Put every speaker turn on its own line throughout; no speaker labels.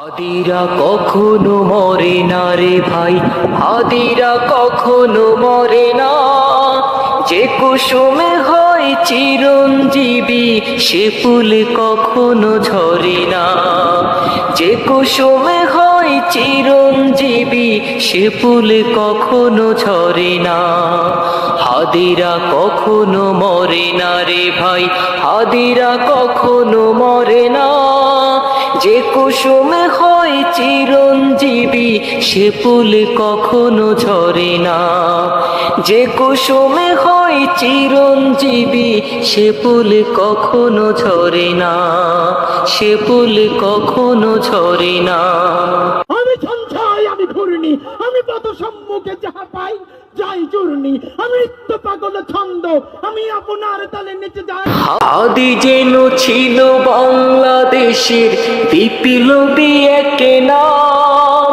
হাদিরা কখনো মরে না রে ভাই, হাদিরা কখনো মরে না। যে কুসুমে হয় চিরঞ্জীবী, সে ফুল কখনো ঝরে না। যে কুসুমে হয় চিরঞ্জীবী, সে ফুল কখনো ঝরে না। হাদিরা কখনো মরে না রে ভাই, হাদিরা কখনো মরে না। যে কুসুমে হয় চিরঞ্জীবী, সে ফুল কখনো ঝরে না। যে কুসুমে হয় চিরঞ্জীবী, সে ফুল কখনো ঝরে না। সে ফুল কখনো ঝরে না।
আমি সঞ্চয়, আমি ঘূর্ণি, আমি পথ সম্মুখে যাহা পাই যাই চূর্ণি
আদি যেন ছিল বাংলাদেশের বিপ্লবী এক নাম।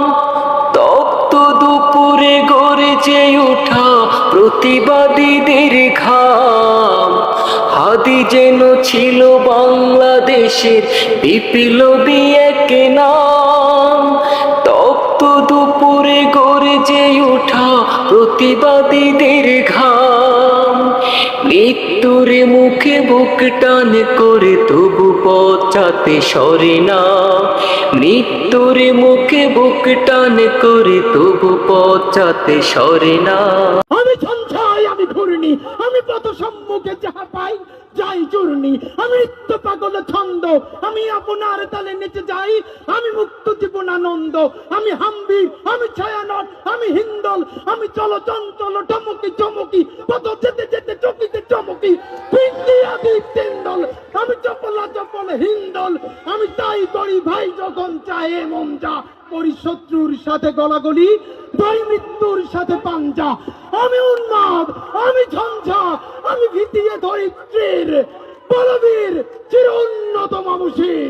তপ্ত দুপুরে গড়েছে ওঠা প্রতিবাদীদের ঘাম। আদি যেন ছিল বাংলাদেশের বিপ্লবী এক নাম। দুপুরে গড়েছে উঠা প্রতিবাদীদের ঘাম। মৃত্যুর মুখে বুক টান করে তবু পচাতে সরে না। মৃত্যুর মুখে বুক টান করে তবু পচাতে সরে না।
সঞ্চয় আমি পথ সম্মুখে যাহা পাই, যাই চূর্ণি আমি নিত্য পাগল ছন্দ, আমি আপনার তালে নিচে যাই, আমি মুক্ত জীবন আনন্দ, আমি হাম্বি আমি ছায়ানট, আমি হিন্দল, আমি চলো চঞ্চল টমকি চমকি, পথ যেতে চপল হিন্দল, আমি তাই করি ভাই যখন চায় মন যা করি শত্রুর সাথে গলাগলি তাই মৃত্যুর সাথে পাঞ্জা। আমি উন্মাদ, আমি ঝঞ্ঝা, আমি ভিতিয়ে ধরিত্রীর, বলবীর, চির উন্নত মানুষের